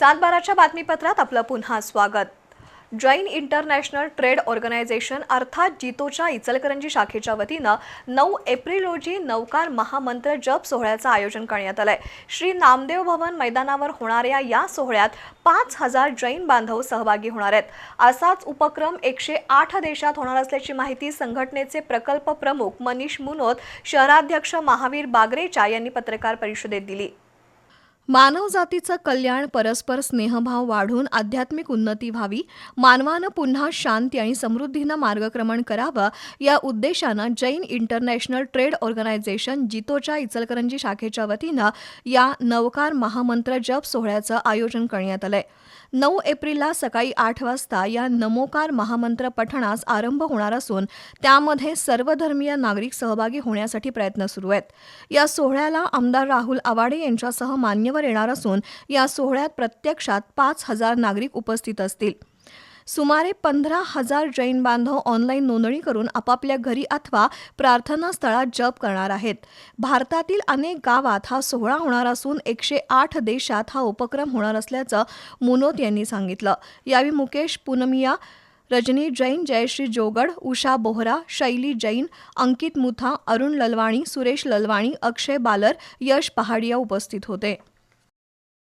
सातबाराच्या बातमीपत्रात आपलं पुन्हा स्वागत. जैन इंटरनॅशनल ट्रेड ऑर्गनायझेशन अर्थात जितोच्या इचलकरंजी शाखेच्या वतीनं नऊ एप्रिल रोजी नौकार महामंत्र जप सोहळ्याचं आयोजन करण्यात आलंय. श्री नामदेव भवन मैदानावर होणाऱ्या या सोहळ्यात पाच हजार जैन बांधव सहभागी होणार आहेत. असाच उपक्रम एकशे आठ देशात होणार असल्याची माहिती संघटनेचे प्रकल्प प्रमुख मनीष मुनोत शहराध्यक्ष महावीर बागरेचा यांनी पत्रकार परिषदेत दिली. मानवजातीचं कल्याण परस्पर स्नेहभाव वाढून आध्यात्मिक उन्नती व्हावी मानवानं पुन्हा शांती आणि समृद्धीनं मार्गक्रमण करावं या उद्देशानं जैन इंटरनॅशनल ट्रेड ऑर्गनायझेशन जितोच्या इचलकरंजी शाखेच्या वतीनं या नवकार महामंत्र जप सोहळ्याचं आयोजन करण्यात आलंय. नऊ एप्रिलला सकाळी आठ वाजता या नमोकार महामंत्र पठणास आरंभ होणार असून त्यामध्ये सर्वधर्मीय नागरिक सहभागी होण्यासाठी प्रयत्न सुरू आहेत. या सोहळ्याला आमदार राहुल आवाडे यांच्यासह मान्यवर येणार असून या सोहळ्यात प्रत्यक्षात पाच हजार नागरिक उपस्थित असतील. सुमारे पंधरा हजार जैन बांधव ऑनलाईन नोंदणी करून आपापल्या घरी अथवा प्रार्थना स्थळात जप करणार आहेत. भारतातील अनेक गावात हा सोहळा होणार असून एकशे आठ देशात हा उपक्रम होणार असल्याचं मुनोत यांनी सांगितलं. यावेळी मुकेश पूनमिया रजनी जैन जयश्री जोगड उषा बोहरा शैली जैन अंकित मुथा अरुण ललवाणी सुरेश ललवाणी अक्षय बालर यश पहाडिया उपस्थित होते.